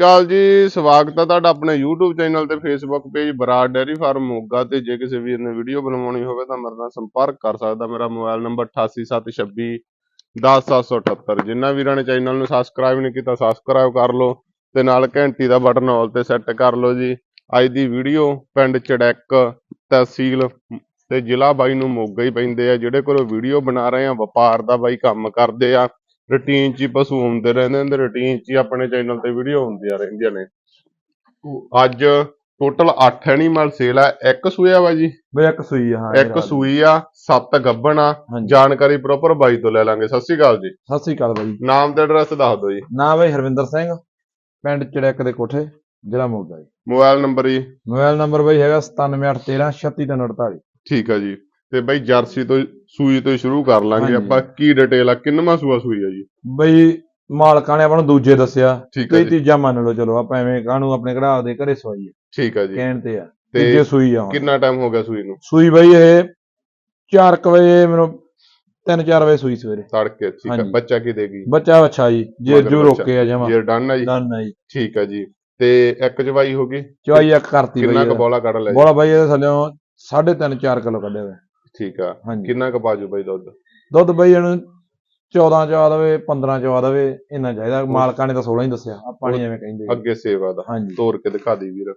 ਗੱਲ ਜੀ, ਸਵਾਗਤ ਹੈ ਤੁਹਾਡਾ ਆਪਣੇ YouTube ਚੈਨਲ ਤੇ Facebook page Brar dairy farm Moga ਤੇ ਜੇ ਕਿਸੇ ਵੀਰ ਨੇ ਵੀਡੀਓ ਬਣਵਾਉਣੀ ਹੋਵੇ ਤਾਂ ਮੇਰੇ ਨਾਲ ਸੰਪਰਕ ਕਰ ਸਕਦਾ। ਮੇਰਾ ਮੋਬਾਈਲ ਨੰਬਰ 8876 10778 ਜਿਨ੍ਹਾਂ ਵੀਰਾਂ ਨੇ ਚੈਨਲ ਨੂੰ ਸਬਸਕ੍ਰਾਈਬ ਨਹੀਂ ਕੀਤਾ ਸਬਸਕ੍ਰਾਈਬ ਕਰ ਲਓ ਤੇ ਨਾਲ ਘੰਟੀ ਦਾ ਬਟਨ ਆਲ ਤੇ ਸੈੱਟ ਕਰ ਲਓ ਜੀ। ਅੱਜ ਦੀ ਵੀਡੀਓ ਪਿੰਡ ਚੜੈਕ ਤਹਿਸੀਲ ਤੇ ਜ਼ਿਲ੍ਹਾ ਬਾਈ ਨੂੰ ਮੋਗਾ ਹੀ ਪੈਂਦੇ ਆ, ਜਿਹੜੇ ਕੋਲੋਂ ਵੀਡੀਓ ਬਣਾ ਰਹੇ ਆ, ਵਪਾਰ ਦਾ ਬਾਈ ਕੰਮ ਕਰਦੇ ਆ। ਰੁਟੀਨ 'ਚ ਹੀ ਪਸ਼ੂ ਹੁੰਦੇ ਰਹਿੰਦੇ ਨੇ ਰੁਟੀਨ 'ਚ ਹੀ ਆਪਣੇ ਚੈਨਲ ਤੇ ਵੀਡੀਓ ਹੁੰਦੀਆਂ ਰਹਿੰਦੀਆਂ ਨੇ। ਅੱਜ ਟੋਟਲ 8 ਐਨੀਮਲ ਸੇਲ ਆ ਇੱਕ ਸੂਆ ਵਾ ਜੀ? ਬਈ ਇੱਕ ਸੂਈ ਆ ਹਾਂ ਇੱਕ ਸੂਈ ਆ ਸੱਤ ਗੱਭਣ ਆ ਜਾਣਕਾਰੀ ਪ੍ਰੋਪਰ ਬਾਈ ਤੋਂ ਲੈ ਲਾਂਗੇ। ਸਤਿ ਸ਼੍ਰੀ ਅਕਾਲ ਜੀ। ਸਤਿ ਸ੍ਰੀ ਅਕਾਲ ਬਾਈ। ਨਾਮ ਤੇ ਐਡਰੈਸ ਦੱਸ ਦਿਓ ਜੀ। ਨਾਮ ਬਈ ਹਰਵਿੰਦਰ ਸਿੰਘ ਪਿੰਡ ਚੜੈਕ ਦੇ ਕੋਠੇ ਜ਼ਿਲ੍ਹਾ ਮੋਗਾ ਜੀ। ਮੋਬਾਈਲ ਨੰਬਰ ਜੀ। ਮੋਬਾਈਲ ਨੰਬਰ ਬਈ ਹੈਗਾ 9781136348 ਠੀਕ ਆ ਜੀ। ਤੇ ਬਾਈ ਜਰਸੀ ਤੋਂ ਸੂਈ ਤੋਂ ਸ਼ੁਰੂ ਕਰ ਲਾਂਗੇ। ਆਪਾਂ ਕੀ ਡਿਟੇਲ ਆ ਕਿੰਨਵਾਂ ਸੂਆ ਸੂਈ ਆ ਜੀ? ਬਈ ਮਾਲਕਾਂ ਨੇ ਆਪਾਂ ਨੂੰ ਦੂਜੇ ਦੱਸਿਆ। ਤੇ ਤੀਜਾ ਮੰਨ ਲਓ ਚਲੋ ਆਪਾਂ ਐਵੇਂ ਕਾਹਨੂੰ ਆਪਣੇ ਘੜਾ ਦੇ ਘਰੇ ਸਵਾਈ ਹੈ ਠੀਕ ਆ ਜੀ। ਕਹਿਣ ਤੇ ਆ ਤੀਜੇ ਸੂਈ ਆ। ਕਿੰਨਾ ਟਾਈਮ ਹੋ ਗਿਆ ਸੂਈ ਨੂੰ? ਸੂਈ ਬਈ ਇਹ 4 ਵਜੇ ਮੈਨੂੰ 3-4 ਵਜੇ ਸੂਈ ਸਵੇਰੇ। ਤੜਕੇ ਠੀਕ ਆ। ਬੱਚਾ ਕੀ? ਦੇਗੀ ਬੱਚਾ ਅੱਛਾ ਜੀ ਜੇ ਜੂ। ਰੋਕੇ ਆ ਜਮਾ। ਜੇ ਡਨ ਆ ਜੀ? ਡਨ ਆ ਜੀ। ਠੀਕ ਆ ਜੀ। ਤੇ ਇੱਕ ਚਵਾਈ ਹੋ ਗਈ? ਚਵਾਈ ਇੱਕ ਕਰਤੀ ਕਿੰਨਾ ਕੁ ਬਈ ਬੋਲਾ ਕੱਢ ਲਿਆ? ਬੋਲਾ ਬਾਈ ਇਹਦੇ ਥੱਲੇ 3.5 4 ਕਿਲੋ ਕੱਢਿਆ ਹੋਇਆ। ਠੀਕ ਆ। ਹਾਂਜੀ। ਕਿੰਨਾ ਕੁ ਬਾਜੂ ਬਾਈ ਦੁੱਧ? ਦੁੱਧ ਬਈ ਇਹਨੂੰ 14 ਚਵਾ ਦੇਵੇ 15 ਚਵਾ ਦੇਵੇ ਇੰਨਾ ਚਾਹੀਦਾ। ਮਾਲਕਾਂ ਨੇ ਤਾਂ 16 ਹੀ ਦੱਸਿਆ। ਆਪਾਂ ਨਹੀਂ ਐਵੇਂ ਕਹਿੰਦੇ ਅੱਗੇ ਸੇਵਾ ਦਾ। ਹਾਂਜੀ। ਤੋਰ ਕੇ ਦਿਖਾ ਦੀ ਵੀਰ।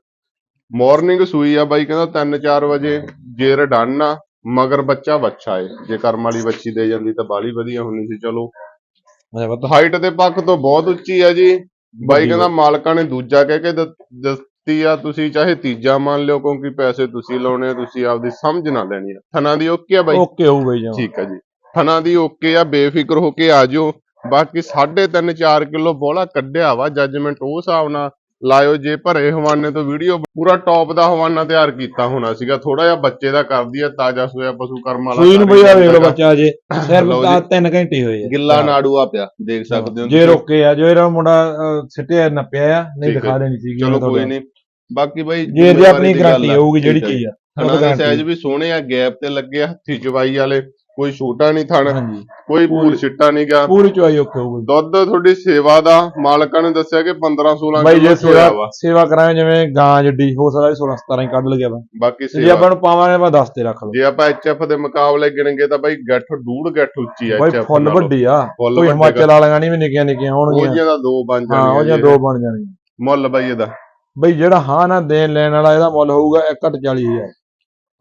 ਮਾਰਨਿੰਗ ਸੂਈ ਆ ਬਾਈ ਕਹਿੰਦਾ 3-4 ਵਜੇ। ਜੇਰ ਡਨ ਆ ਮਗਰ ਬੱਚਾ ਬੱਚਾ ਏ। ਜੇ ਕਰਮ ਵਾਲੀ ਬੱਚੀ ਦੇ ਜਾਂਦੀ ਤਾਂ ਬਾਲੀ ਵਧੀਆ ਹੋਣੀ ਸੀ ਚਲੋ। ਹਾਈਟ ਦੇ ਪੱਖ ਤੋਂ ਬਹੁਤ ਉੱਚੀ ਆ ਜੀ। ਬਾਈ ਕਹਿੰਦਾ ਮਾਲਕਾਂ ਨੇ ਦੂਜਾ ਕਹਿ ਕੇ ਦ- ਆ ਤੁਸੀਂ ਚਾਹੇ ਤੀਜਾ ਮੰਨ ਲਿਓ ਕਿਉਂਕਿ ਪੈਸੇ ਤੁਸੀਂ ਲਾਉਣੇ ਆ ਤੁਸੀਂ ਆਪਦੀ ਸਮਝ ਨਾ ਲੈਣੀ ਆ। ਥਣਾ ਦੀ ਓਕੇ ਆ ਬਾਈ? ਓਕੇ ਹੋਊ ਬਈ ਜਮਾ ਠੀਕ ਆ ਜੀ। ਥਣਾ ਦੀ ਓਕੇ ਆ ਬੇਫਿਕਰ ਹੋ ਕੇ ਆ ਜਿਓ। ਬਾਕੀ 3.5 4 ਕਿਲੋ ਬੋਲਾ ਕੱਢਿਆ ਵਾ ਜੱਜਮੈਂਟ ਉਹ ਹਿਸਾਬ ਨਾਲ। ਲਾਇਓ ਜੇ ਭਰੇ ਹਵਾਨੇ ਤੋਂ ਵੀਡੀਓ ਪੂਰਾ ਟੌਪ ਦਾ ਹਵਾਨਾ ਤਿਆਰ ਕੀਤਾ ਹੋਣਾ ਸੀਗਾ ਥੋੜਾ ਜਿਹਾ ਬੱਚੇ ਦਾ ਕਰਦੀ ਆ ਤਾਜ਼ਾ ਸੋਇਆ ਪਸ਼ੂ ਕਰਮ ਵਾਲਾ ਸੂਈ ਨੂੰ ਵੇਖ ਜਾਂਦਾ ਬੱਚਾ ਅਜੇ ਸਿਰਫ ਤਾਂ 3 ਘੰਟੇ ਹੋਏ ਆ ਗਿੱਲਾ ਨਾੜੂ ਆ ਪਿਆ ਦੇਖ ਸਕਦੇ ਹੋ ਜੇ। ਰੋਕੇ ਆ ਜੋ ਇਹਦਾ ਮੁੰਡਾ ਸਿੱਟਿਆ ਨੱਪਿਆ ਆ ਨਹੀਂ। ਦਿਖਾ ਦੇਣੀ ਸੀਗੀ ਚਲੋ ਕੋਈ। ਨਹੀਂ ਬਾਕੀ ਬਾਈ ਜੇ ਜੇ ਆਪਣੀ ਗਾਰੰਟੀ। ਹੋਊਗੀ ਜਿਹੜੀ। ਚੀਜ਼ ਆ ਦੇ। ਸਾਈਜ਼ ਵੀ ਸੋਹਣੇ ਆ ਗੈਪ ਤੇ ਲੱਗੇ ਹੱਥੀ ਚਵਾਈ ਵਾਲੇ ਕੋਈ ਛੋਟਾ ਨਹੀਂ ਥਣ ਹਾਂਜੀ। ਕੋਈ ਪੂਰ ਛਿੱਟਾ ਨਹੀਂ ਗਾ ਪੂਰੀ ਚੁਆਈ ਓਕੇ ਹੋਊਗੀ ਦੁੱਧ ਤੁਹਾਡੀ ਸੇਵਾ ਦਾ ਮਾਲਕਾਂ ਨੇ ਦੱਸਿਆ ਕਿ 15 16 ਬਾਈ ਜੇ ਸੇਵਾ ਸੇਵਾ ਕਰਾਂਗੇ ਜਿਵੇਂ ਗਾਂ ਜੱਡੀ ਹੋ ਸਕਦਾ 16 17 ਹੀ ਕੱਢ ਲਗਿਆ ਵਾ ਬਾਕੀ ਜੇ ਆਪਾਂ ਨੂੰ ਪਾਵਾਂਗੇ ਆਪਾਂ 10 ਤੇ ਰੱਖ ਲਓ। ਜੇ ਆਪਾਂ ਐਚਐਫ ਦੇ ਮੁਕਾਬਲੇ ਗਿਣਗੇ ਤਾਂ ਬਾਈ ਗੱਠ ਡੂੜ ਗੱਠ ਉੱਚੀ ਆ ਬਾਈ ਫੁੱਲ। ਵੱਡੀ ਆ। ਕੋਈ ਹਿਮਾਚਲ ਵਾਲੀਆਂ ਨਹੀਂ ਵੀ ਨਿੱਕੀਆਂ ਨਿੱਕੀਆਂ ਉਹ ਹੋਣਗੀਆਂ। ਜਿਹੀਆਂ ਦਾ ਦੋ ਬਣ ਹਾਂ ਉਹ ਜਾਣੀਆਂ ਜਾਂ। ਦੋ ਬਣ ਜਾਣਗੀਆਂ। ਮੁੱਲ ਬਾਈ ਇਹਦਾ। ਬਈ ਜਿਹੜਾ ਹਾਂ ਨਾ ਦੇਣ ਲੈਣ ਵਾਲਾ ਇਹਦਾ ਮੁੱਲ ਹੋਊਗਾ 1.40000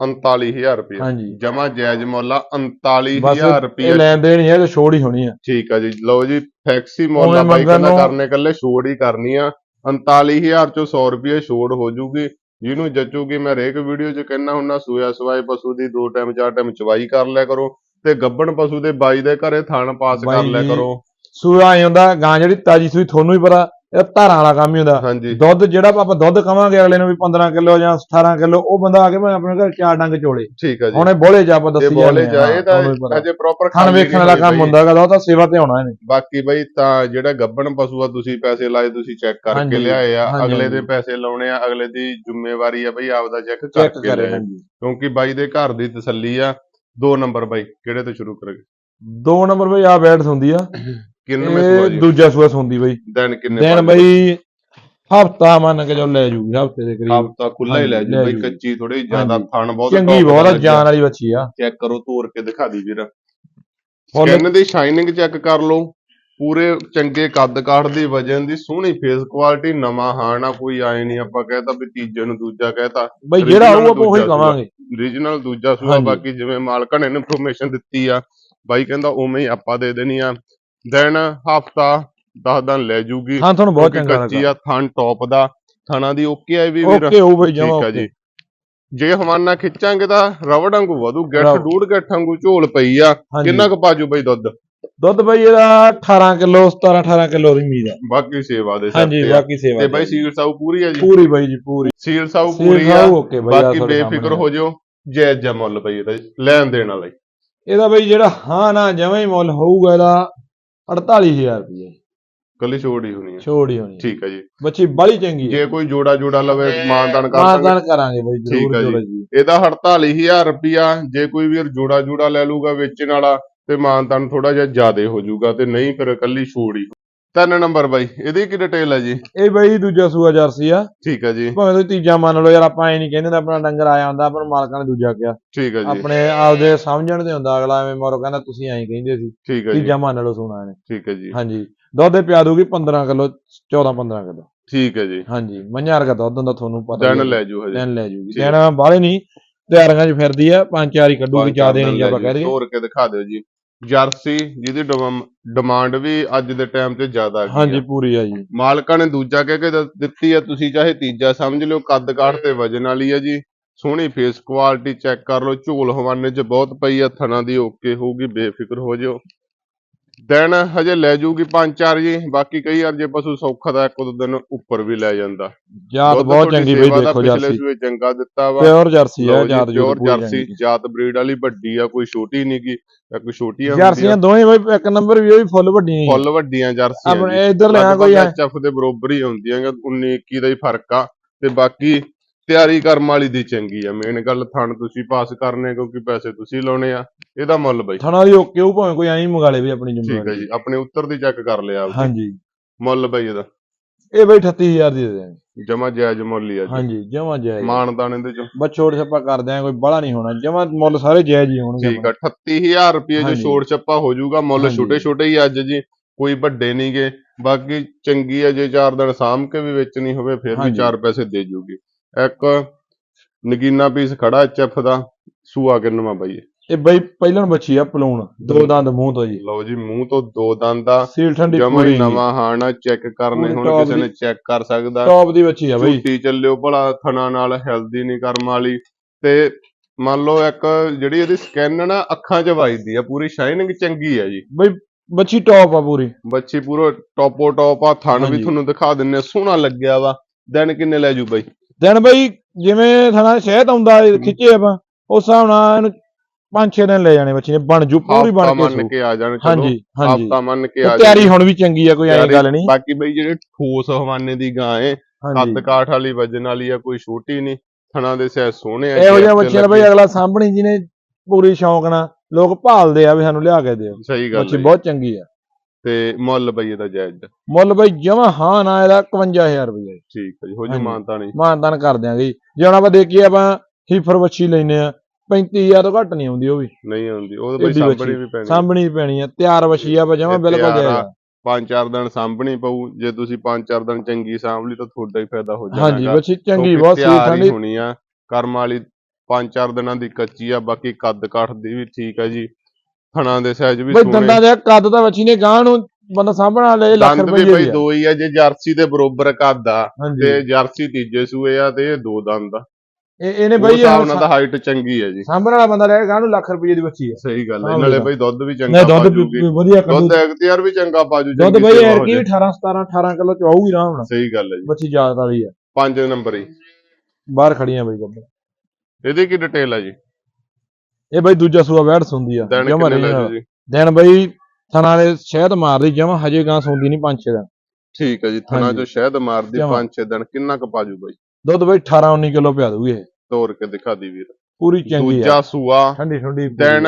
39000 ਰੁਪਏ। ਹਾਂਜੀ। ਜਮਾ ਜਾਇਜ਼ ਮੁੱਲ ਆ ਬਸ 39000 ਇਹ ਰੁਪਏ। ਲੈਣ ਦੇਣ ਹੀ ਹੈ ਤੇ ਛੋੜ ਹੀ ਹੋਣੀ ਆ। ਠੀਕ ਆ ਜੀ। ਲਓ ਜੀ ਫੈਕਸੀ ਮੁੱਲ ਬਾਈ ਕਹਿੰਦਾ ਨੂੰ- ਕਰਨੇ ਕੱਲੇ ਛੋੜ ਹੀ ਕਰਨੀ ਆ। 39000 ਚੋਂ 100 ਰੁਪਏ ਛੋੜ ਹੋ ਜੂਗੀ। ਜਿਹਨੂੰ ਜੱਚੂਗੀ ਮੈਂ ਹਰੇਕ ਵੀਡੀਓ 'ਚ ਕਹਿੰਦਾ ਹੁੰਨਾ ਸੂਆ ਸਵਾਏ ਪਸ਼ੂ ਦੀ ਦੋ ਟਾਈਮ ਚਾਰ ਟਾਈਮ ਚਵਾਈ ਕਰ ਲਿਆ ਕਰੋ। ਤੇ ਗੱਬਣ ਪਸ਼ੂ ਦੇ ਬਾਈ ਦੇ ਘਰੇ ਥਣ ਪਾਸ ਕਰ ਬਾਈ ਲਿਆ ਜੀ, ਕਰੋ। ਸੂਆ ਐ ਹੁੰਦਾ ਗਾਂ ਜਿਹੜੀ ਤਾਜੀ ਸੂਈ ਤੁਹਾਨੂੰ ਵੀ ਪਤਾ ਇਹ ਧਾਰਾਂ ਵਾਲਾ ਕੰਮ ਹੀ ਹੁੰਦਾ। ਹਾਂਜੀ। ਦੁੱਧ ਜਿਹੜਾ ਆਪਾਂ ਦੁੱਧ ਕਵਾਂਗੇ ਅਗਲੇ ਨੂੰ ਵੀ 15 ਕਿਲੋ ਜਾਂ 18 ਕਿਲੋ ਉਹ ਬੰਦਾ ਆ ਕੇ ਭਾਵੇਂ ਆਪਣੇ ਘਰ ਚਾਰ ਡੰਗ ਚੋਲੇ। ਠੀਕ ਆ ਜੀ। ਹੁਣੇ ਬੋਲੇ ਜਾ ਆਪਾਂ ਦੱਸੀ ਬੋਲੇ ਜਾਂਦੇ ਆ, ਜਾਏ ਤਾਂ। ਅਜੇ ਪ੍ਰੋਪਰ ਖਾਣ ਵੇਖਣ ਵਾਲਾ ਕੰਮ ਹੁੰਦਾ ਹੈਗਾ ਉਹ ਤਾਂ ਸੇਵਾ ਤੇ ਆਉਣਾ ਇਹਨੇ। ਬਾਕੀ ਬਈ ਤਾਂ ਜਿਹੜਾ ਗੱਬਣ ਪਸ਼ੂ ਆ ਤੁਸੀਂ ਪੈਸੇ ਲਾਏ ਤੁਸੀਂ ਚੈੱਕ ਕਰਕੇ ਲਿਆਏ ਆ। ਅਗਲੇ ਦੇ। ਪੈਸੇ ਲਾਉਣੇ ਆ ਅਗਲੇ ਦੀ ਜ਼ਿੰਮੇਵਾਰੀ ਆ ਬਈ ਆਪਦਾ ਚੈੱਕ ਚੈੱਕ ਕਰਕੇ ਕਰੇ ਲਿਆਏ। ਕਿਉਂਕਿ ਬਾਈ ਦੇ ਘਰ ਦੀ ਤਸੱਲੀ ਆ। ਦੋ ਨੰਬਰ ਬਾਈ ਕਿਹੜੇ ਤੋਂ ਸ਼ੁਰੂ ਕਰਾਂਗੇ? ਦੋ ਨੰਬਰ ਬਈ ਆ ਬੈਠ ਹੁੰਦੀ ਆ। ਕਿੰਨੇ ਮੈਂ ਸੁਆ ਇਹ ਜੀ? ਦੂਜਾ ਸੂਆ ਹੁੰਦੀ ਬਈ। ਦਿਨ ਕਿੰਨੇ ਦਿਨ ਬਈ ਹਫਤਾ ਮੰਨ ਕੇ ਜੋ ਲੈ ਜੂਗੀ ਹਫ਼ਤੇ ਦੇ ਕਰੀਬ। ਹਫਤਾ ਖੁੱਲਾ ਹੀ ਲੈ ਜੂ ਬਈ। ਕੱਚੀ ਥੋੜੀ ਜ਼ਿਆਦਾ। ਥਣ ਬਹੁਤ ਚੰਗੀ ਬਹੁਤ ਆ, ਜਾਨ ਵਾਲੀ ਬੱਚੀ ਆ। ਚੈੱਕ ਕਰੋ ਤੋੜ ਕੇ ਦਿਖਾ ਦੀ ਵੀਰ। ਫੁੱਲ- ਸਕਿਨ ਦੀ ਸ਼ਾਈਨਿੰਗ ਚੈੱਕ ਕਰ ਲਓ। ਪੂਰੇ ਚੰਗੇ ਕੱਦ ਕਾਠ ਦੀ ਵਜਨ ਦੀ ਸੋਹਣੀ ਫੇਸ ਕੁਆਲਿਟੀ ਨਵਾਂ ਹਾਣਾ ਕੋਈ ਆਏ ਨਹੀਂ ਆਪਾਂ ਕਹਿਤਾ ਵੀ ਤੀਜੇ ਨੂੰ ਦੂਜਾ ਕਹਿਤਾ ਬਈ ਜਿਹੜਾ ਆਊ ਆਪਾਂ ਉਹੀ ਕਵਾਂਗੇ। ਰੀਜਨਲ ਦੂਜਾ ਸੂਆ ਹਾਂਜੀ। ਬਾਕੀ ਜਿਵੇਂ ਮਾਲਕਾਂ ਨੇ ਇਨਫੋਰਮੇਸ਼ਨ ਦਿੱਤੀ ਆ ਬਾਈ ਕਹਿੰਦਾ ਉਵੇਂ ਹੀ ਆਪਾਂ ਦੇ ਦੇਣੀ ਆ। ਦਿਨ ਹਫਤਾ 10 ਦਿਨ ਲੈ ਜੂਗੀ ਹਾਂ ਤੁਹਾਨੂੰ ਬਹੁਤ ਚੰਗਾ ਕੱਚੀ ਆ ਥਣ ਟੌਪ ਦਾ ਥਣਾ ਦੀ ਓਕੇ ਆ ਵੀ ਓਕੇ ਹੋਊ ਬਈ ਜਮਾ ਠੀਕ ਆ ਜੀ। ਜੇ ਹਵਾਨਾ ਖਿੱਚਾਂਗੇ ਤਾਂ ਰਵੜ ਵਾਂਗੂ ਵਧੂ ਗਿੱਠ ਡੂੜ ਗਿੱਠ ਵਾਂਗੂ ਝੋਲ ਪਈ ਆ। ਕਿੰਨਾ ਕੁ ਪਾਜੂ ਬਈ ਦੁੱਧ? ਦੁੱਧ ਬਈ ਇਹਦਾ 18 ਕਿਲੋ 17 18 ਕਿਲੋ ਦੀ ਉਮੀਦ ਆ। ਬਾਕੀ ਸੇਵਾ ਦੇ ਸਿਰ ਹਾਂਜੀ। ਬਾਕੀ ਸੇਵਾ ਤੇ ਬਾਈ। ਸੀਲ ਸਾਊ ਪੂਰੀ ਆ ਜੀ? ਪੂਰੀ ਬਈ ਜੀ ਪੂਰੀ। ਸੀਲ ਸਾਊ ਪੂਰੀ ਆ। ਬਈ ਬਾਕੀ ਬੇਫਿਕਰ। ਹੋ ਜਾਓ ਜਾਇਜ਼ ਜਿਹਾ ਮੁੱਲ ਪਈ ਇਹਦਾ ਜੀ, ਲੈਣ ਦੇਣ ਵਾਲਾ ਜੀ। ਇਹਦਾ ਬਈ ਜਿਹੜਾ ਹਾਂ ਨਾ ਜਮਾਂ ਹੀ ਮੁੱਲ ਹੋਊਗਾ ਇਹਦਾ 48000 ਰੁਪਏ ਕੱਲੀ ਛੋੜ ਹੀ ਹੋਣੀ ਹੈ ਛੋੜ ਹੀ ਹੋਣੀ ਆ। ਠੀਕ ਹੈ ਜੀ। ਬੱਚੀ ਬੜੀ ਚੰਗੀ ਹੈ ਜੇ ਕੋਈ ਜੋੜਾ ਜੋੜਾ ਲਵੇ ਮਾਨਦਾਨ ਕਰ ਮਾਨਦਾਨ ਕਰਾਂਗੇ ਬਈ ਠੀਕ ਆ ਜ਼ਰੂਰ ਜੀ। ਜੋੜਾ ਜੀ। ਇਹਦਾ 48000 ਰੁਪਿਆ ਜੇ ਕੋਈ ਵੀਰ ਜੋੜਾ ਜੋੜਾ ਲੈ ਲੂਗਾ ਵੇਚਣ ਵਾਲਾ ਤੇ ਮਾਨਦਾਨ ਥੋੜਾ ਜਿਹਾ ਜ਼ਿਆਦੇ ਹੋ ਜਾਊਗਾ ਤੇ ਨਹੀਂ ਫਿਰ ਕੱਲੀ ਛੋੜ ਹੀ ਤਿੰਨ ਨੰਬਰ ਬਾਈ ਇਹਦੀ ਕੀ ਡਿਟੇਲ ਹੈ ਜੀ? ਇਹ ਬਈ ਦੂਜਾ ਸੂਆ ਜਰਸੀ ਆ। ਠੀਕ ਹੈ ਜੀ। ਭਾਵੇਂ ਤੁਸੀਂ ਤੀਜਾ ਮੰਨ ਲਓ ਯਾਰ ਆਪਾਂ ਐ ਨਹੀਂ ਕਹਿੰਦੇ ਆਪਣਾ ਡੰਗਰ ਆਇਆ ਹੁੰਦਾ ਨੂੰ ਮਾਲਕਾਂ ਨੇ ਦੂਜਾ ਕਿਹਾ। ਠੀਕ ਹੈ ਜੀ। ਆਪਣੇ ਆਪਦੇ ਸਮਝਣ ਤੇ ਹੁੰਦਾ ਅਗਲਾ ਐਵੇਂ ਮੋਰੋ ਕਹਿੰਦਾ ਤੁਸੀਂ ਐਂ ਕਹਿੰਦੇ ਸੀ। ਠੀਕ ਹੈ ਜੀ। ਤੀਜਾ ਮੰਨ ਲਓ ਸੋਨਾ ਨੇ ਠੀਕ ਹੈ ਜੀ। ਹਾਂਜੀ। ਦੁੱਧ ਇਹ ਪਿਆ ਦੂਗੀ 15 ਕਿਲੋ 14 15 ਕਿਲੋ। ਠੀਕ ਹੈ ਜੀ। ਹਾਂਜੀ। ਮഞ്ഞਾਰ ਦਾ ਦੁੱਧ ਹੁੰਦਾ ਤੁਹਾਨੂੰ ਪਤਾ ਦਿਨ। ਲੈ ਜੂ ਹਜੇ। ਦਿਨ ਲੈ ਜੂਗੀ। ਦਿਨ ਬਾਹਲੇ ਨਹੀਂ ਤਿਆਰੀਆਂ 'ਚ ਫਿਰਦੀ ਆ ਪੰਜ ਚਾਰ ਹੀ ਕੱਢੂਗੀ ਜ਼ਿਆਦੇ ਨਹੀਂ ਆਪਾਂ ਕਹਿ। ਦਈਏ। ਤੋਰ ਕੇ ਦਿਖਾ ਦਿਓ ਜੀ। ਜਰਸੀ ਜਿਹਦੀ ਡਿਮਾਂਡ ਵੀ ਅੱਜ ਦੇ ਟਾਈਮ ਤੇ ਜ਼ਿਆਦਾ ਹੈਗੀ ਹਾਂਜੀ ਆ। ਪੂਰੀ ਆ ਜੀ। ਮਾਲਕਾਂ ਨੇ ਦੂਜਾ ਕਹਿ ਕੇ ਦਿੱਤੀ ਹੈ ਤੁਸੀਂ ਚਾਹੇ ਤੀਜਾ ਸਮਝ ਲਿਓ ਕੱਦ ਕਾਠ ਤੇ ਵਜਨ ਵਾਲੀ ਹੈ ਜੀ। ਸੋਹਣੀ ਫੇਸ ਕੁਆਲਿਟੀ ਚੈੱਕ ਕਰ ਲਓ ਝੋਲ ਹਵਾਨੇ 'ਚ ਬਹੁਤ ਪਈ ਆ ਥਣਾ ਦੀ ਓਕੇ ਹੋਊਗੀ ਬੇਫਿਕਰ ਹੋ ਜਿਓ। ਦਿਨ ਹਜੇ ਲੈ ਜੂਗੀ ਪੰਜ ਚਾਰ ਜੀ ਬਾਕੀ ਕਈ ਵਾਰ ਜੇ ਪਸ਼ੂ ਸੌਖਾ ਦਾ ਇੱਕ ਦੋ ਦਿਨ ਉੱਪਰ ਵੀ ਲੈ ਜਾਂਦਾ ਜਾਤ ਬਹੁਤ ਚੰਗੀ ਬਈ ਦੇਖੋ ਪਿਛਲੇ ਜਰਸੀ ਸੂਏ ਚੰਗਾ ਦਿੱਤਾ ਵਾ ਪਿਓਰ ਜਰਸੀ ਆ ਜਾਤ ਪਿਓਰ ਜਰਸੀ। ਜਾਤ ਬਰੀਡ ਵਾਲੀ ਵੱਡੀ ਆ ਕੋਈ ਛੋਟੀ ਨਹੀਂ ਜਾਂ ਕੋਈ ਛੋਟੀਆਂ ਜਰਸੀਆਂ ਦੋਵੇਂ ਬਈ ਇੱਕ ਨੰਬਰ ਵੀ ਉਹ ਵੀ ਫੁੱਲ ਵੱਡੀਆਂ ਹੀ। ਫੁੱਲ ਵੱਡੀਆਂ ਜਰਸੀਆਂ। ਆਪਣੇ ਇੱਧਰ ਲਿਆ ਕੋਈ ਐਚਐਫ ਦੇ ਬਰੋਬਰ ਹੀ ਹੁੰਦੀਆਂ ਗਾ 19 21 ਦਾ ਹੀ ਫ਼ਰਕ ਆ ਤੇ ਬਾਕੀ ਤਿਆਰੀ ਕਰਮ ਵਾਲੀ ਦੀ ਚੰਗੀ ਆ ਮੇਨ ਗੱਲ ਥਣ ਤੁਸੀਂ ਪਾਸ ਕਰਨੇ ਕਿਉਂਕਿ ਪੈਸੇ ਤੁਸੀਂ ਲਾਉਣੇ ਆ ਇਹਦਾ ਮੁੱਲ ਬਈ। ਥਣਾ ਦੀ ਓਕੇ ਉਹ ਭਾਵੇਂ ਕੋਈ ਐਂ ਹੀ ਮੰਗਾ ਲੇ ਵੀ ਆਪਣੀ ਠੀਕ ਹੈ ਜ਼ਿੰਮੇਵਾਰੀ। ਜੀ ਆਪਣੇ ਉੱਤਰ ਦੀ ਚੈੱਕ ਕਰ ਲਿਆ ਆਪਦੀ। ਹਾਂਜੀ। ਮੁੱਲ ਬਈ ਇਹਦਾ। ਇਹ ਬਈ 38000 ਦੀ ਦੇ ਜਮਾ ਜਾਇਜ਼ ਮੁੱਲ ਹੀ ਆ ਜੀ। ਹਾਂਜੀ ਜਮਾ ਜਾਇਜ਼। ਮਾਨਦਾਨ ਇਹਦੇ ਚੋਂ। ਬਸ ਛੋੜ ਛੱਪਾ ਕਰ ਦਿਆਂ ਕੋਈ ਬੜਾ ਨਹੀਂ ਹੋਣਾ। ਜਮਾ ਮੁੱਲ ਸਾਰੇ ਜਾਇਜ਼ ਹੀ ਹੋਣਗੇ ਠੀਕ ਆ 38000 ਰੁਪਏ ਜੋ ਹਾਂਜੀ। ਛੋੜ ਛੱਪਾ ਹੋ ਜਾਊਗਾ ਮੁੱਲ ਹਾਂਜੀ। ਛੋਟੇ ਛੋਟੇ ਹੀ ਅੱਜ ਜੀ ਕੋਈ ਵੱਡੇ ਨਹੀਂਗੇ ਬਾਕੀ ਚੰਗੀ ਆ ਜੇ ਚਾਰ ਦਿਨ ਸਾਂਭ ਕੇ ਵੀ ਵੇਚਣੀ ਹੋਵੇ ਫਿਰ ਵੀ ਹਾਂਜੀ। ਚਾਰ ਪੈਸੇ ਦੇ ਜੂਗੀ। ਇੱਕ ਨਗੀਨਾ ਪੀਸ ਖੜਾ ਐਚਐਫ ਦਾ ਸੂਆ ਕਿੰਨਵਾ ਬਾਈ ਇਹ? ਇਹ ਬਈ ਪਹਿਲਾਂ ਬੱਚੀ ਆ ਪਲੂਣ ਦੋ ਦੰਦ ਮੂੰਹ ਤੋਂ ਜੀ। ਲਓ ਜੀ ਮੂੰਹ ਤੋਂ ਦੋ ਦੰਦ ਆ। ਸੀਲ ਠੰਡੀ ਜਮਾ ਪੂਰੀ ਨਵਾਂ ਹਾਣਾ ਚੈੱਕ ਕਰਨੇ ਪੂਰੀ ਹੁਣ top ਕਿਸੇ ਦੀ। ਨੇ ਚੈੱਕ ਕਰ ਸਕਦਾ। ਟੌਪ ਦੀ ਬੱਚੀ ਆ ਬਈ। ਝੂਟੀ ਚੱਲਿਓ ਭਲਾ ਥਣਾ ਨਾਲ ਹੈਲਦੀ ਨਹੀਂ ਕਰਮ ਵਾਲੀ। ਤੇ ਮੰਨ ਲਓ ਇੱਕ ਜਿਹੜੀ ਇਹਦੀ ਸਕਿਨ ਨਾ ਅੱਖਾਂ 'ਚ ਵੱਜਦੀ ਆ ਪੂਰੀ ਸ਼ਾਈਨਿੰਗ ਚੰਗੀ ਆ ਜੀ। ਬਈ ਬੱਚੀ ਟੌਪ ਆ ਪੂਰੀ। ਬੱਚੀ ਪੂਰਾ ਟੌਪੋ ਟੌਪ ਆ ਥਣ ਵੀ ਹਾਂਜੀ। ਤੁਹਾਨੂੰ ਦਿਖਾ ਦਿੰਨੇ ਆ, ਸੋਹਣਾ ਲੱਗਿਆ ਵਾ। ਦਿਨ ਕਿੰਨੇ ਲੈ ਜੂ ਬਾਈ? ਦਿਨ ਬਈ ਜਿਵੇਂ ਥਣਾ ਸ਼ਹਿਦ ਆਉਂਦਾ ਖਿੱਚੇ ਆਪਾਂ ਉਸ ਹਿਸਾਬ ਨਾਲ ਇਹਨੂੰ ਪੰਜ ਛੇ ਦਿਨ ਲੈ ਜਾਣੇ ਬੱਚੀ ਨੇ ਬਣ ਜੂ ਪੂਰੀ ਬਣ ਕੇ ਮੰਨ ਸੂ। ਕੇ ਆ ਜਾਣ ਚਲੋ। ਹਾਂਜੀ ਹਾਂਜੀ। ਹਫਤਾ ਮੰਨ ਕੇ ਤੇ ਆ ਤਿਆਰੀ ਜਾਣ ਹੁਣ ਵੀ ਚੰਗੀ ਆ ਕੋਈ ਐਂ ਤਿਆਰੀ- ਗੱਲ ਨਹੀਂ। ਬਾਕੀ ਬਈ ਜਿਹੜੇ ਠੋਸ ਹਵਾਨੇ ਦੀ ਗਾਂ ਏ ਹਾਂਜੀ। ਕੱਦ ਕਾਠ ਵਾਲੀ ਵਜਨ ਵਾਲੀ ਆ ਕੋਈ ਛੋਟੀ ਨਹੀਂ ਥਣਾ ਦੇ ਸਹਿ ਸੋਹਣੇ ਆ ਇਹੋ ਜਿਹਾ ਤੇ ਬੱਚਿਆਂ ਦਾ ਬਈ ਲੱਗੇ। ਅਗਲਾ ਸਾਂਭਣੀ ਜਿਹਨੇ ਪੂਰੀ ਸ਼ੌਂਕ ਨਾਲ ਲੋਕ ਭਾਲਦੇ ਆ ਵੀ ਸਾਨੂੰ ਲਿਆ ਕੇ ਦਿਓ। ਸਹੀ ਗੱਲ ਬੱਚੀ ਹੈ ਬਹੁਤ ਚੰਗੀ ਆ। ਤੇ ਮੁੱਲ ਬਈ ਇਹਦਾ ਜਾਇਜ਼ ਮੁੱਲ ਬਈ ਜਮਾ ਹਾਂ ਨਾ ਇਹਦਾ 51000 ਰੁਪਏ ਠੀਕ ਹੈ ਜੀ ਹੋ ਜੂ ਹਾਂਜੀ। ਮਾਨਤਾ ਨਹੀਂ ਮਾਨਦਾਨ ਕਰ ਦਿਆਂਗੇ ਜੀ। ਜੇ ਹੁਣ ਆਪਾਂ ਦੇਖੀਏ ਆਪਾਂ ਹੀਫਰ ਬੱਚੀ ਲੈਨੇ ਆ 35000 ਤੋਂ ਘੱਟ ਨਹੀਂ ਆਉਂਦੀ ਉਹ ਵੀ ਨਹੀਂ ਆਉਂਦੀ ਉਹ ਤਾਂ ਬਈ ਸਾਂਭਣੀ ਬੱਚੀ। ਵੀ ਪੈਣੀ ਸਾਂਭਣੀ ਪੈਣੀ ਆ ਤਿਆਰ ਬੱਚੀ ਆ ਆਪਾਂ ਜਮਾ ਤੇ ਬਿਲਕੁਲ ਤਿਆਰ ਆ। ਪੰਜ ਚਾਰ ਦਿਨ ਸਾਂਭਣੀ ਪਊ ਜੇ ਤੁਸੀਂ ਪੰਜ ਚਾਰ ਦਿਨ ਚੰਗੀ ਸਾਂਭ ਲਈ ਤਾਂ ਤੁਹਾਡਾ ਹੀ ਫਾਇਦਾ ਹੋ ਜਾਣਾ ਹਾਂਜੀ। ਬੱਚੀ ਚੰਗੀ ਕਿਉਂਕਿ ਬਹੁਤ ਸੀ ਤਿਆਰ ਹੀ ਠੰਡੀ ਹੋਣੀ ਆ ਕਰਮ ਵਾਲੀ ਪੰਜ ਚਾਰ ਦਿਨਾਂ ਦੀ ਕੱਚੀ ਆ ਬਾਕੀ ਕੱਦ ਕਾਠ ਦੀ ਵੀ ਠੀਕ ਆ ਜੀ ਥਣਾ ਦੇ ਸਾਈਜ਼ ਵੀ ਬਈ ਸੋਹਣੇ। ਦੰਦਾਂ ਦੇ ਕੱਦ ਤਾਂ ਬੱਚੀ ਨੇ ਗਾਂ ਨੂੰ ਬੰਦਾ ਸਾਂਭਣਾ ਲੈ ਲੱਖ ਦੰਦ ਰੁਪਏ ਵੀ ਬਈ ਦੀ ਆ। ਦੋ ਹੀ ਆ ਜੇ ਜਰਸੀ ਦੇ ਬਰੋਬਰ ਕੱਦ ਆ ਹਾਂਜੀ। ਤੇ ਜਰਸੀ ਤੀਜੇ ਸੂਏ ਆ ਤੇ ਇਹ ਦੋ ਦੰਦ ਆ। ਇਹ ਇਹਨੇ ਬਈ ਬਈ ਹਿਸਾਬ ਨਾਲ ਤਾਂ ਹਾਈਟ ਚੰਗੀ ਆ ਜੀ। ਸਾਂਭਣ ਵਾਲਾ ਬੰਦਾ ਲੈ ਗਾਂ ਨੂੰ ਲੱਖ ਰੁਪਏ ਦੀ ਬੱਚੀ ਆ। ਸਹੀ ਗੱਲ ਹੈ ਹਾਂ ਨਾਲੇ ਬਈ। ਦੁੱਧ ਵੀ ਚੰਗਾ ਦੁੱਧ ਪਾ ਵਧੀਆ ਕੱਢੂ ਦੁੱਧ ਐਕਟੀਆਰ ਵੀ ਚੰਗਾ ਪਾ ਜੂ ਦੁੱਧ ਚੰਗੀ ਬਈ ਸੇਵਾ ਹੋ ਐਰਕੀ ਵੀ 18 17 18 ਕਿਲੋ ਚ ਆਊਗੀ ਆਰਾਮ ਨਾਲ। ਸਹੀ ਗੱਲ ਹੈ ਜੀ। ਬੱਚੀ ਜ਼ਿਆਦਾ ਵਾਲੀ ਆ। ਪੰਜ ਨੰਬਰ। ਹੀ ਬਾਹਰ ਖੜੀਆਂ ਬਈ ਗੱਬੇ। ਇਹਦੀ ਕੀ ਡਿਟੇਲ ਆ ਜੀ? ਇਹ ਬਈ ਦੂਜਾ ਸੂਆ ਵੈੜ ਸੁੰਦੀ ਆ ਦਿਨ ਜਮਾ ਕਿੰਨੇ ਲੈ। ਜੂ ਜੀ ਦਿਨ ਬਈ ਥਣਾ ਦੇ ਸ਼ਹਿਦ ਮਾਰਦੀ ਜਮਾ ਹਜੇ ਗਾਂ ਸੁੰਦੀ ਨਹੀਂ ਪੰਜ ਛੇ ਦਿਨ ਠੀਕ ਹੈ ਜੀ ਥਣਾ। ਚੋਂ ਸ਼ਹਿਦ ਮਾਰਦੀ ਜਮਾਂ। ਪੰਜ ਛੇ ਦਿਨ ਕਿੰਨਾ ਕੁ ਪਾ ਜੂ ਬਾਈ ਦੁੱਧ ਬਈ 18 19 ਕਿਲੋ ਪਿਆ ਦੂਗੀ ਇਹ ਤੋੜ ਕੇ ਦਿਖਾ ਦੀ ਵੀਰ ਪੂਰੀ ਚੰਗੀ ਆ ਦੂਜਾ ਸੂਆ ਠੰਡੀ ਠੰਡੀ ਦਿਨ।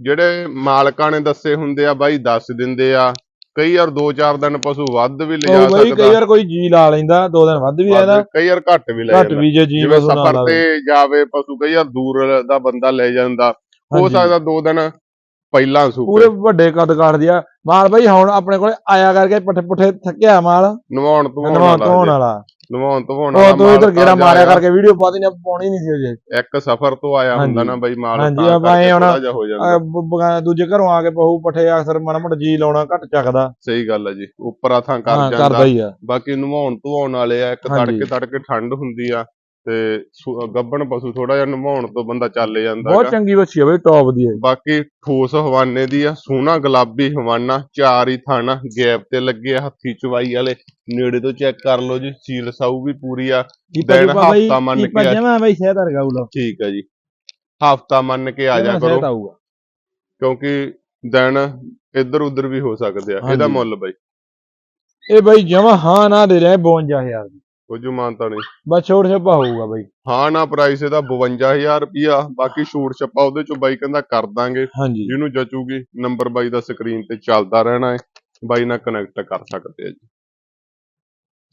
ਜਿਹੜੇ ਮਾਲਕਾਂ ਨੇ ਦੱਸੇ ਹੁੰਦੇ ਆ ਬਾਈ ਦੱਸ ਦਿੰਦੇ ਆ ਕਈ ਵਾਰ 2-4 ਦਿਨ ਪਸ਼ੂ ਵੱਧ ਵੀ ਲਿਜਾ ਬਈ ਕਈ ਸਕਦਾ। ਵਾਰ ਕੋਈ ਜੀ ਲਾ ਲੈਂਦਾ ਦੋ ਦਿਨ ਵੱਧ ਵੀ ਵੱਧ- ਕਈ ਵਾਰ ਘੱਟ ਵੀ ਲੈ ਘੱਟ ਜਾਂਦਾ। ਵੀ ਜੇ ਜੀ ਜਿਵੇਂ ਸਫ਼ਰ ਤੇ ਜਾਵੇ ਪਸ਼ੂ ਕਈ ਵਾਰ ਦੂਰ ਦਾ ਬੰਦਾ ਲੈ ਜਾਂਦਾ। ਹੋ। ਸਕਦਾ ਦੋ ਦਿਨ ਪਹਿਲਾਂ ਸੂਪੇ। ਪੂਰੇ ਵੱਡੇ ਕੱਦ ਕਾਠ ਦਿਆ ਮਾਲ ਬਈ ਹੁਣ ਆਪਣੇ ਕੋਲੇ ਆਇਆ ਕਰਕੇ ਪੱਠੇ ਪੁੱਠੇ ਥੱਕਿਆ ਮਾਲ। ਨਵਾਉਣ ਤੋਂ ਨਵਾਉਣ ਵਾਲਾ। ਨਵਾਉਣ ਤੋਂ ਉਹ ਤੋਂ ਇਧਰ ਗੇੜਾ ਮਾਰਿਆ ਕਰਕੇ ਵੀਡੀਓ ਪਾਦੀ ਨੇ ਪਾਉਣੀ ਨਹੀਂ ਸੀ ਅਜੇ ਇੱਕ ਸਫ਼ਰ ਤੋਂ ਆਇਆ ਹੁੰਦਾ। ਨਾ ਬਾਈ ਮਾਲ ਹਾਂਜੀ, ਆਪਾਂ ਇਹ ਹੁਣ- ਦੂਜੇ ਘਰੋਂ ਆ ਕੇ ਪਹੂ ਪੱਠੇ ਅਕਸਰ ਮਾੜਾ ਮੋਟਾ ਜੀ ਲਾਉਣਾ ਘੱਟ ਚੱਕਦਾ। ਸਹੀ ਗੱਲ ਹੈ ਜੀ ਉੱਪਰਾ ਥਾਂ ਹਾਂ ਕਰ ਜਾਂਦਾ ਬਾਕੀ ਨਵਾਉਣ ਧਵਾਉਣ ਵਾਲੇ ਆ ਇੱਕ। ਤੜਕੇ ਤੜਕੇ ਠੰਡ ਹੁੰਦੀ ਆ। ਤੇ ਗੱਭਣ ਪਸ਼ੂ ਥੋੜਾ ਜਿਹਾ ਨਵਾਉਣ ਤੋਂ ਬੰਦਾ ਚੱਲ ਜਾਂਦਾ ਬਹੁਤ। ਚੰਗੀ ਬੱਚੀ ਆ ਬਈ ਟੌਪ ਦੀ ਹੈ। ਬਾਕੀ ਠੋਸ ਹਵਾਨੇ ਦੀ ਆ ਸੋਹਣਾ ਗੁਲਾਬੀ ਹਵਾਨਾ ਚਾਰ ਹੀ ਥਾਣਾ ਗੈਪ ਤੇ ਲੱਗੇ ਆ ਹੱਥੀ ਚਵਾਈ ਵਾਲੇ। ਨੇੜੇ ਤੋਂ ਚੈੱਕ ਕਰ ਲਓ ਜੀ ਸੀਲ ਸਾਊ ਵੀ ਪੂਰੀ ਆ। ਦਿਨ ਹਫ਼ਤਾ ਮੰਨ ਕੇ ਆ- ਜਮਾ ਬਈ ਸ਼ਹਿਦ ਵਰਗਾ ਉਲਾ ਠੀਕ ਹੈ ਜੀ। ਹਫਤਾ ਮੰਨ ਕੇ ਆ ਜਾ ਕਰੋ। ਕਿਉਂਕਿ ਦਿਨ ਇੱਧਰ ਉੱਧਰ ਵੀ ਹੋ ਸਕਦੇ। ਆ ਇਹਦਾ। ਮੁੱਲ ਬਾਈ। ਇਹ ਬਈ ਜਮਾ ਹਾਂ ਨਾ ਦੇ ਰਿਹਾ 52000 ਦੀ। ਕੁਝ ਮਾਨਤਾ ਨਹੀਂ। ਬਸ ਛੋੜ ਛੱਪਾ ਹੋਊਗਾ ਬਈ। ਹਾਂ ਨਾ ਪ੍ਰਾਈਸ ਇਹਦਾ 52000 ਰੁਪਿਆ ਬਾਕੀ ਛੂਟ ਛੱਪਾ ਉਹਦੇ ਚੋਂ ਬਾਈ ਕਹਿੰਦਾ ਕਰ ਦਾਂਗੇ। ਹਾਂਜੀ। ਜਿਹਨੂੰ ਜਚੂਗੀ ਨੰਬਰ ਬਾਈ ਦਾ ਸਕਰੀਨ ਤੇ ਚੱਲਦਾ ਰਹਿਣਾ ਹੈ ਬਾਈ ਨਾਲ ਕਨੈਕਟ ਕਰ ਸਕਦੇ ਆ ਜੀ।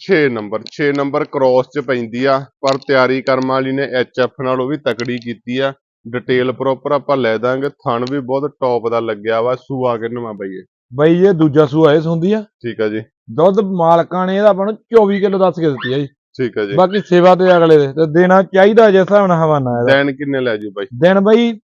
6 ਨੰਬਰ 6 ਨੰਬਰ ਕ੍ਰੋਸ ਚ ਪੈਂਦੀ ਆ ਪਰ ਤਿਆਰੀ ਕਰਮ ਵਾਲੀ ਨੇ ਐਚਐਫ ਨਾਲੋਂ ਵੀ ਤਕੜੀ ਕੀਤੀ ਆ। ਡਿਟੇਲ ਪ੍ਰੋਪਰ ਆਪਾਂ ਲੈ ਦਾਂਗੇ। ਥਣ ਵੀ ਬਹੁਤ ਟੌਪ ਦਾ ਲੱਗਿਆ ਵਾ। ਸੂਆ ਕਿੰਨਵਾ ਬਾਈ ਇਹ? ਬਾਈ ਇਹ ਦੂਜਾ ਸੂਆ ਇਸ ਹੁੰਦੀ ਆ? ਠੀਕ ਆ ਜੀ। ਦੁੱਧ ਮਾਲਕਾਂ ਨੇ ਇਹਦਾ ਆਪਾਂ ਨੂੰ 24 ਕਿਲੋ ਦੱਸ ਕੇ ਦਿੱਤੀ ਆ ਜੀ। ਠੀਕ ਆ ਜੀ। ਬਾਕੀ ਸੇਵਾ ਤੇ ਅਗਲੇ ਦੇ ਤੇ ਦੇਣਾ ਚਾਹੀਦਾ ਜਿਸ ਹਿਸਾਬ ਨਾਲ ਹਵਾਨਾ ਇਹਦਾ। ਦੇਣ ਕਿੰਨੇ ਲੈ ਜੂ ਬਾਈ? ਦਿਨ ਬਾਈ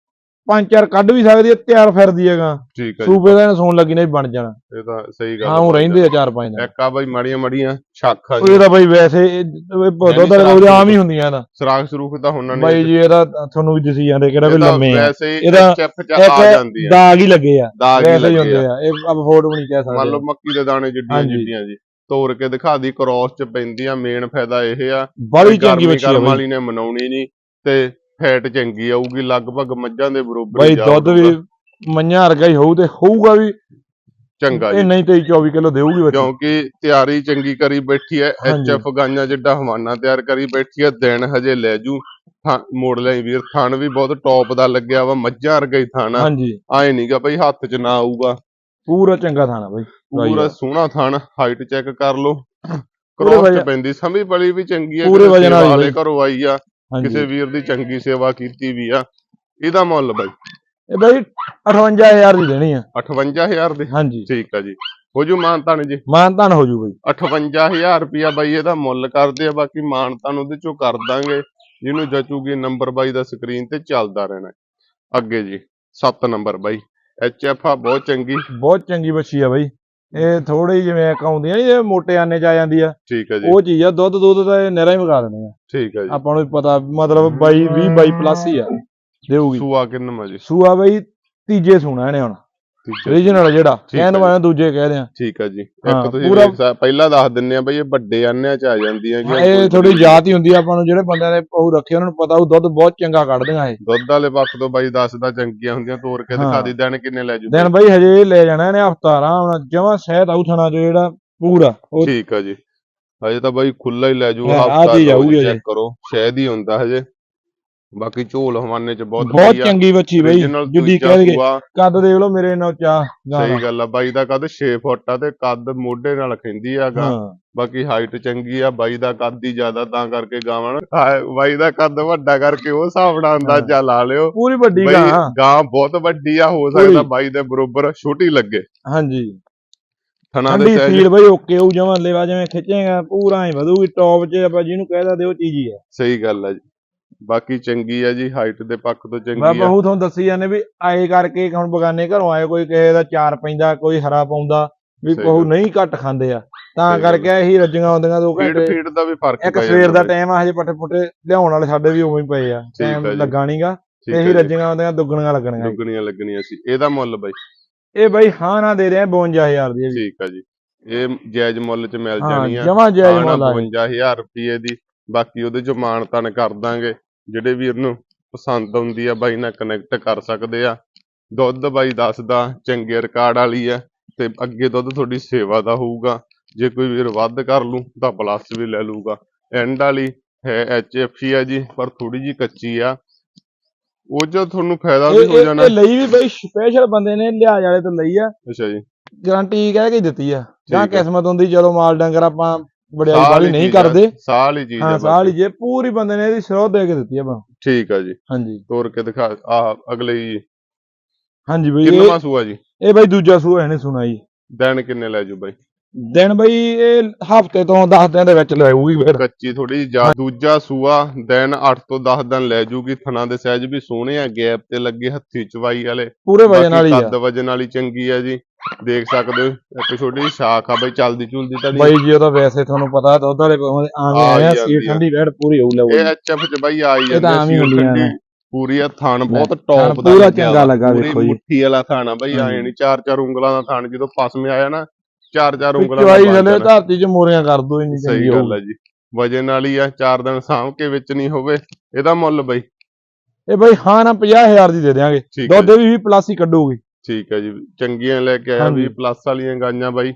ਪੰਜ ਚਾਰ ਕੱਢ ਵੀ ਸਕਦੀ ਆ ਤਿਆਰ ਫਿਰਦੀ ਹੈਗਾ। ਠੀਕ ਜੀ। ਸੂਬੇ ਦਾ ਇਹਨੂੰ ਸੌਣ ਲੱਗੀ ਨਹੀਂ ਬਣ ਜਾਣਾ। ਇਹ ਤਾਂ ਸਹੀ ਗੱਲ ਹਾਂ ਉਹ ਰਹਿੰਦੇ ਆ ਚਾਰ ਪੰਜ ਦਿਨ। ਇੱਕ ਆ ਬਾਈ ਮਾੜੀਆਂ ਮਾੜੀਆਂ ਛੱਕ ਆ ਜੀ। ਇਹਦਾ ਬਾਈ ਵੈਸੇ ਇਹ- ਇਹ ਦੁੱਧ ਵਾਲੇ ਕੋਲ ਆਮ ਹੀ ਹੁੰਦੀਆਂ ਇਹਦਾ ਸਰਾਖ ਸਰੂਖ ਤਾਂ ਹੁਣ ਨਹੀਂ ਬਾਈ ਜੀ ਇਹਦਾ ਤੁਹਾਨੂੰ ਵੀ ਦਿਸੀ ਜਾਂਦੇ ਕਿਹੜਾ ਵੀ ਇਹ ਤਾਂ ਲੰਮੇ ਆ। ਵੈਸੇ ਹੀ ਇਹਦਾ ਐਚਐਫ ਚ ਆ ਜਾਂਦੀ ਆ। ਦਾਗ ਹੀ ਲੱਗੇ ਆ। ਦਾਗ ਹੀ ਵੈਸੇ ਹੀ ਲੱਗੇ ਹੁੰਦੇ ਆ। ਆ। ਇਹ ਆਪਾਂ ਫੋਟੋ ਨਹੀਂ ਕਹਿ ਮੰਨ ਲਓ ਸਕਦੇ ਮੱਕੀ ਦੇ ਦਾਣੇ ਜਿੱਡੀਆਂ ਹਾਂਜੀ। ਜਿੱਡੀਆਂ ਜੀ। ਤੋੜ ਕੇ ਦਿਖਾ ਦੀ ਕ੍ਰੋਸ ਚ ਪੈਂਦੀ ਆ ਮੇਨ ਫਾਇਦਾ ਇਹ ਆ ਬੜੀ ਚੰਗੀ ਗਰਮੀ ਬੱਚੀ ਆ ਕਰਮ ਬਾਈ। ਵਾਲੀ ਨੇ ਮਨਾਉਣੀ ਨਹੀਂ ਤੇ ਫੈਟ ਚੰਗੀ ਆਊਗੀ ਲਗਭਗ ਮੱਝਾਂ ਦੇ ਬਰੋਬਰ ਬਾਈ ਦੁੱਧ। ਵੀ ਮੰਨਿਆ ਵਰਗਾ ਹੀ ਹੋਊ ਤੇ ਹੋਊਗਾ ਵੀ। ਚੰਗਾ ਇਹ ਜੀ। ਨਹੀਂ 23 24 ਕਿਲੋ ਦੇਊਗੀ ਬੱਚੀ। ਕਿਉਂਕਿ ਤਿਆਰੀ ਚੰਗੀ ਕਰੀ ਬੈਠੀ ਹੈ ਹਾਂਜੀ। ਐਚਐਫ ਗਾਈਆਂ ਜਿੱਡਾ ਹਵਾਨਾ ਤਿਆਰ ਕਰੀ ਬੈਠੀ ਹੈ ਦਿਨ ਹਜੇ ਲੈ ਜੂ। ਥਾਂ- ਮੋੜ ਲਈ ਵੀਰ ਥਣ ਵੀ ਬਹੁਤ ਟੌਪ ਦਾ ਲੱਗਿਆ ਵਾ ਮੱਝਾਂ ਵਰਗਾ ਹੀ ਥਣ ਹਾਂਜੀ। ਆਏ ਨਹੀਂਗਾ ਬਈ ਹੱਥ 'ਚ ਨਾ ਆਊਗਾ। ਪੂਰਾ ਚੰਗਾ ਥਾਣਾ ਬਾਈ ਪੂਰਾ ਸੋਹਣਾ ਥਣ ਹਾਈਟ ਚੈੱਕ ਕਰ ਲਓ। ਪੂਰੇ ਕ੍ਰੋਸ ਚ ਵਜਨ- ਪੈਂਦੀ ਸਮੀ ਬਲੀ ਵੀ ਚੰਗੀ ਹੈ ਪੂਰੇ ਵਜਨ ਵਾਲੀ। ਘਰੋਂ ਆਈ ਆ। ਕਿਸੇ ਵੀਰ ਦੀ ਚੰਗੀ ਸੇਵਾ ਕੀਤੀ ਵੀ ਆ ਇਹਦਾ ਮੁੱਲ ਬਾਈ। ਇਹ ਬਾਈ 58000 ਦੀ ਦੇਣੀ ਆ। 58000 ਦੇ? ਹਾਂਜੀ। ਠੀਕ ਆ ਜੀ। ਹੋ ਜੂ ਮਾਨਤਾਨ ਜੀ? ਮਾਨਤਾਨ ਹੋ ਜੂ ਬਾਈ। 58000 ਰੁਪਿਆ ਬਾਈ ਇਹਦਾ ਮੁੱਲ ਕਰਦੇ ਆ ਬਾਕੀ ਮਾਨਤਾਨ ਉਹਦੇ ਚੋਂ ਕਰ ਦਾਂਗੇ। ਜਿਹਨੂੰ ਜਚੂਗੀ ਨੰਬਰ ਬਾਈ ਦਾ ਸਕਰੀਨ ਤੇ ਚੱਲਦਾ ਰਹਿਣਾ। ਅੱਗੇ ਜੀ 7 ਨੰਬਰ ਬਾਈ। ਐਚਐਫ ਆ ਬਹੁਤ ਚੰਗੀ। ਬਹੁਤ ਚੰਗੀ ਬੱਚੀ ਆ ਬਾਈ। ਇਹ ਥੋੜੀ ਜਿਵੇਂ ਇੱਕ ਆਉਂਦੀਆਂ ਨੀ ਇਹ ਮੋਟੇ ਆਨੇ ਚ ਆ ਜਾਂਦੀ ਆ ਠੀਕ ਆ ਜੀ। ਉਹ ਚੀਜ਼ ਆ ਦੁੱਧ ਦੁੱਧ ਤਾਂ ਇਹ ਨਿਹਰਾ ਹੀ ਮਗਾ ਦਿੰਦੇ ਆ। ਠੀਕ ਆ ਜੀ। ਆਪਾਂ ਨੂੰ ਪਤਾ ਮਤਲਬ 22 20 22 ਪਲੱਸ ਹੀ ਆ ਦੇਊਗੀ। ਸੂਆ ਕਿੰਨਾ ਜੀ? ਸੂਆ ਬਾਈ ਤੀਜੇ ਸੂਣਾ ਇਹਨੇ ਹੁਣ। ਆ ਰੀਜਨਲ ਜਿਹੜਾ। ਜੀ। ਵਾਲਾ ਦੂਜੇ ਕਹਿ ਦਿਆਂ। ਠੀਕ ਆ ਜੀ। ਇੱਕ ਤੁਸੀਂ ਪਹਿਲਾਂ ਦੱਸ ਦਿੰਨੇ ਆ ਬਈ ਇਹ ਵੱਡੇ ਆਨਿਆਂ ਚ ਆ ਜਾਂਦੀਆਂ ਕਿ ਇਹ ਥੋੜੀ ਜਾਤ ਹੀ ਹੁੰਦੀ ਆ ਆਪਾਂ ਨੂੰ ਜਿਹੜੇ ਬੰਦਿਆਂ ਨੇ ਉਹ ਰੱਖੇ ਉਹਨਾਂ ਨੂੰ ਪਤਾ ਉਹ ਦੁੱਧ ਬਹੁਤ ਚੰਗਾ ਕੱਢਦੀਆਂ ਇਹ। ਦੁੱਧ ਵਾਲੇ ਪੱਖ ਤੋਂ ਬਾਈ ਦੱਸਦਾ ਚੰਗੀਆਂ ਹੁੰਦੀਆਂ ਤੋੜ ਕੇ ਦਿਖਾ। ਦੀ ਦੇਣ ਕਿੰਨੇ ਲੈ ਜੂ ਦਿਨ ਬਾਈ ਹਜੇ ਲੈ ਜਾਣਾ ਇਹਨੇ ਹਫਤਾ ਆਰਾਮ ਨਾਲ ਜਮਾ ਸਹਿਤ ਆਉ ਥਣਾ ਜਿਹੜਾ ਪੂਰਾ ਠੀਕ ਆ ਜੀ। ਹਜੇ ਤਾਂ ਬਾਈ ਖੁੱਲਾ ਹੀ ਲੈ ਜੂ ਹਫਤਾ। ਚੈੱਕ ਕਰੋ। ਸ਼ਾਇਦ ਹੀ ਹੁੰਦਾ ਹਜੇ। ਬਾਕੀ ਝੋਲ ਹਵਾਨੇ ਚ ਬਹੁਤ ਬਹੁਤ। ਚੰਗੀ ਬੱਚੀ ਬਾਈ ਜੁੱਡੀ ਕਹਿ ਕੱਦ ਦੇਖ ਲਓ ਮੇਰੇ ਨਾਲ ਚਾ ਸਹੀ ਗੱਲ ਆ ਬਾਈ ਦਾ ਕੱਦ 6 ਫੁੱਟ ਆ ਤੇ ਕੱਦ ਮੋਢੇ ਨਾਲ ਖਿੰਦੀ ਆਗਾ ਹਾਂ। ਬਾਕੀ ਹਾਈਟ ਚੰਗੀ ਆ ਬਾਈ ਦਾ ਕੱਦ ਹੀ ਜ਼ਿਆਦਾ ਤਾਂ ਕਰਕੇ ਗਾਵਾਂ ਨਾ। ਹਾਂ, ਬਾਈ ਦਾ ਕੱਦ ਵੱਡਾ ਕਰਕੇ ਉਹ ਹਿਸਾਬ ਨਾਲ ਅੰਦਾਜ਼ਾ ਲਾ ਲਿਓ। ਪੂਰੀ ਵੱਡੀ ਗਾਂ। ਗਾਂ ਬਹੁਤ ਵੱਡੀ ਆ ਹੋ। ਸਕਦਾ ਬਾਈ ਦੇ ਬਰੋਬਰ ਛੋਟੀ ਲੱਗੇ। ਹਾਂਜੀ। ਥਣਾ ਦੇ ਸਹਿਜ ਫੀਲ ਬਾਈ ਓਕੇ ਉਹ ਜਮਾ ਲੈਵਾ ਜਿਵੇਂ ਖਿੱਚੇਗਾ ਪੂਰਾ ਹੀ ਵਧੂਗੀ ਟੌਪ 'ਚ ਆਪਾਂ ਜਿਹਨੂੰ ਕਹਿਦਾ ਦੇ ਉਹ ਚੀਜ਼ ਹੀ ਆ। ਸਹੀ ਗੱਲ ਆ ਜੀ। ਬਾਕੀ ਚੰਗੀ ਆ ਜੀ ਹਾਈਟ ਦੇ ਪੱਖ ਤੋਂ ਮੈਂ ਚੰਗੀ ਆ। ਬਹੁਤ ਤੁਹਾਨੂੰ ਦੱਸੀ ਜਾਂਦੇ ਵੀ ਆਏ ਕਰਕੇ ਹੁਣ ਬਗਾਨੇ ਘਰੋਂ ਆਏ ਕੋਈ ਕਿਸੇ ਦਾ ਚਾਰ ਪੈਂਦਾ ਕੋਈ ਹਰਾ ਪਾਉਂਦਾ ਵੀ ਕੋਹ। ਨਹੀਂ ਘੱਟ ਖਾਂਦੇ ਆ। ਤਾਂ। ਕਰਕੇ ਇਹੀ ਰੱਜੀਆਂ ਆਉਂਦੀਆਂ ਦੋ ਘੰਟੇ। ਫੀਡ ਦਾ ਵੀ ਫ਼ਰਕ ਇੱਕ ਸਵੇਰ ਦਾ ਟਾਈਮ ਆ ਹਜੇ ਪੱਟੇ ਪੁੱਟੇ ਲਿਆਉਣ ਵਾਲੇ ਸਾਡੇ ਵੀ ਉਵੇਂ ਹੀ ਪਏ ਆ। ਟਾਈਮ। ਲੱਗਾ ਨਹੀਂਗਾ ਇਹੀ ਰੱਜੀਆਂ ਆਉਂਦੀਆਂ ਦੁੱਗਣੀਆਂ ਲੱਗਣੀਆਂ। ਦੁੱਗਣੀਆਂ ਲੱਗਣੀਆਂ ਸੀ। ਇਹਦਾ ਮੁੱਲ ਬਾਈ? ਇਹ ਬਾਈ ਹਾਂ ਨਾ ਦੇ ਰਹੇ ਆ 52000 ਦੀ ਠੀਕ ਆ ਜੀ। ਇਹ ਜਾਇਜ਼ ਮੁੱਲ ਚ ਮਿਲ ਜਾਣੀ ਆ। ਜਮਾ ਜਾਇਜ਼ ਮੁੱਲ ਆ 52000 ਰੁਪਏ ਦੀ। ਬਾਕੀ ਉਹਦੇ ਚ ਮਾਣ ਤਾਣ ਕਰ ਦਾਂਗੇ। ਜਿਹੜੇ ਵੀਰ ਨੂੰ ਪਸੰਦ ਆਉਂਦੀ ਆ ਬਾਈ ਨਾਲ ਕਨੈਕਟ ਕਰ ਸਕਦੇ ਆ। ਦੁੱਧ ਬਾਈ ਦੱਸਦਾ ਚੰਗੇ ਰਿਕਾਰਡ ਵਾਲੀ ਆ ਤੇ ਅੱਗੇ ਦੁੱਧ ਤੁਹਾਡੀ ਸੇਵਾ ਦਾ ਹੋਊਗਾ। ਜੇ ਕੋਈ ਵੀਰ ਵੱਧ ਕਰ ਲੂ ਤਾਂ ਪਲੱਸ ਵੀ ਲੈ ਲੂਗਾ ਐਂਡ ਵਾਲੀ ਹੈ ਐਚ ਆ ਜੀ ਪਰ ਥੋੜੀ ਜੀ ਕੱਚੀ ਆ। ਉਹ ਜੋ ਤੁਹਾਨੂੰ ਫਾਇਦਾ ਵੀ ਹੋ ਜਾਣਾ। ਇਹ ਲਈ ਵੀ ਬਈ ਸਪੈਸ਼ਲ ਬੰਦੇ ਨੇ ਲਿਹਾਜ਼ ਵਾਲੇ ਤੋਂ ਲਈ ਆ। ਅੱਛਾ ਜੀ। ਗਾਰੰਟੀ ਕਹਿ ਕੇ ਦਿੱਤੀ ਆ। ਜਾਂ। ਕਿਸਮਤ ਹੁੰਦੀ ਜਦੋਂ ਮਾਲ ਡੰਗਰ ਆਪਾਂ ਸਾਲ ਵਾਲੀ ਹੀ ਨਹੀਂ ਚੀਜ਼ ਆ, ਕਰਦੇ। ਸਾਲ ਹੀ ਚੀਜ਼ ਆ ਹਾਂ। ਸਾਲ ਹੀ ਜੇ। ਪੂਰੀ ਬੰਦੇ ਨੇ ਇਹਦੀ ਸਰੋਤ ਦੇ ਕੇ ਦਿੱਤੀ ਆ ਆਪਾਂ ਠੀਕ ਆ ਜੀ। ਹਾਂਜੀ। ਤੋਰ ਕੇ ਦਿਖਾ ਆਹ ਅਗਲੇ ਜੀ। ਹਾਂਜੀ ਬਈ ਇਹ ਕਿੰਨਾ ਸੂਆ ਜੀ? ਇਹ ਬਈ ਦੂਜਾ ਸੂਆ ਇਹਨੇ ਸੁਣਾਈ ਦਿਨ ਕਿੰਨੇ ਲੈ ਜੂ ਬਾਈ? ਦਿਨ ਬਈ ਇਹ ਹਫ਼ਤੇ ਤੋਂ 10 ਦਿਨ ਦੇ ਵਿੱਚ ਲੈਊਗੀ ਫਿਰ। ਕੱਚੀ ਥੋੜੀ ਜਿਹਾ ਦੂਜਾ ਸੂਆ ਦਿਨ 8 ਤੋਂ 10 ਦਿਨ ਲੈ ਜੂਗੀ। ਥਣਾ ਦੇ ਸਾਈਜ਼ ਵੀ ਸੋਹਣੇ ਆ ਗੈਪ ਤੇ ਲੱਗੇ ਹੱਥੀ ਚਵਾਈ ਵਾਲੇ। ਪੂਰੇ ਵਜਨ ਵਾਲੀ ਬਾਕੀ ਆ। ਕੱਦ ਵਜਨ ਵਾਲੀ ਚੰਗੀ ਆ ਜੀ। ਦੇਖ ਸਕਦੇ ਹੋ ਇੱਕ ਛੋਟੀ ਜਿਹੀ ਸ਼ਾਖ ਆ ਬਈ ਚੱਲਦੀ ਚੁਲਦੀ ਤਾਂ ਨਹੀਂ ਬਾਈ ਜੀ ਉਹਦਾ ਵੈਸੇ ਤੁਹਾਨੂੰ ਪਤਾ ਦੁੱਧ ਵਾਲੇ ਆਵੇਂ ਆ ਆ ਹੀ ਸੀਟ ਜਾਂਦੀ ਆ। ਠੰਡੀ ਵੈੜ ਪੂਰੀ ਹੋਊ ਇਹ ਲੈਊਗੀ ਐਚਐਫ ਚ ਬਾਈ ਆ ਇਹ ਹੀ ਸੀਲ ਹੁੰਦੀਆਂ ਠੰਡੀ। ਪੂਰੀ ਆ ਥਣ ਬਹੁਤ ਟੌਪ ਦਾ ਪੂਰਾ ਚੰਗਾ ਲੱਗਾ ਵੇਖੋ ਜੀ। ਮੁੱਠੀ ਵਾਲਾ ਥਣ ਆ ਬਈ। ਆਏ ਨਹੀਂ ਚਾਰ ਚਾਰ ਉਂਗਲਾਂ ਦਾ ਥਣ ਜਦੋਂ ਪਸਮੇ ਆਇਆ ਨਾ ਚਾਰ ਚਾਰ ਉਂਗਲਾਂ ਚਵਾਈ ਦਾ ਥੱਲੇ ਜਾਣਾ। ਧਰਤੀ 'ਚ ਮੋਰੀਆਂ ਕਰ ਦੋ ਇੰਨੀ ਸਹੀ ਚੰਗੀ ਗੱਲ ਹੋਊ ਹੈ ਜੀ ਵਜਨ ਵਾਲੀ ਆ ਚਾਰ ਦਿਨ ਸਾਂਭ ਕੇ ਵਿੱਚ ਨਹੀਂ ਹੋਵੇ ਇਹਦਾ ਮੁੱਲ ਬਈ ਇਹ ਬਈ ਹਾਂ ਨਾ 50000 ਦੀ ਦੇ ਹੈ ਦੁੱਧ ਵੀ 20 ਪਲੱਸ ਹੀ ਕੱਢੂਗੀ ਠੀਕ ਹੈ ਜੀ ਚੰਗੀਆਂ ਲੈ ਕੇ ਆਇਆ ਹਾਂਜੀ। 20 ਪਲੱਸ ਵਾਲੀਆਂ ਗਾਈਆਂ ਬਾਈ।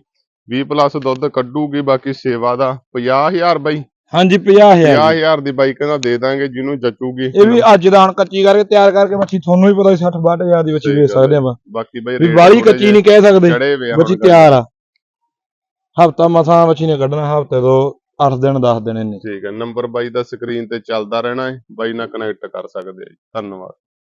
20 ਪਲੱਸ ਦੁੱਧ ਕੱਢੂਗੀ ਬਾਕੀ ਸੇਵਾ ਦਾ 50000 ਬਾਈ। ਹਾਂਜੀ 50000 50000 ਦੀ ਬਾਈ ਕਹਿੰਦਾ ਦੇ ਦਾਂਗੇ ਜਿਹਨੂੰ ਜਚੂਗੀ। ਇਹ ਵੀ ਅੱਜ ਦਾ ਹੁਣ ਕੱਚੀ ਕਰਕੇ ਤਿਆਰ ਕਰਕੇ ਮੱਛੀ ਤੁਹਾਨੂੰ ਵੀ ਪਤਾ 60 62000 ਦੀ ਮੱਛੀ ਵੇਚ ਸਕਦੇ ਆਪਾਂ। ਬਾਕੀ ਬਾਈ ਵੀ ਬਾਲੀ ਕੱਚੀ ਨਹੀਂ ਕਹਿ ਸਕਦੇ। ਮੱਛੀ ਤਿਆਰ ਆ। ਹਫਤਾ ਮਸਾਂ ਬੱਚੀ ਨੇ ਕੱਢਣਾ ਹਫ਼ਤੇ ਤੋਂ 8 ਦਿਨ 10 ਦਿਨ ਇੰਨੇ। ਠੀਕ ਹੈ ਨੰਬਰ ਬਾਈ ਦਾ ਸਕਰੀਨ ਤੇ ਚੱਲਦਾ ਰਹਿਣਾ ਹੈ। ਬਾਈ ਨਾਲ ਕਨੈਕਟ ਕਰ ਸਕਦੇ ਆ ਜੀ। ਧੰਨਵਾਦ।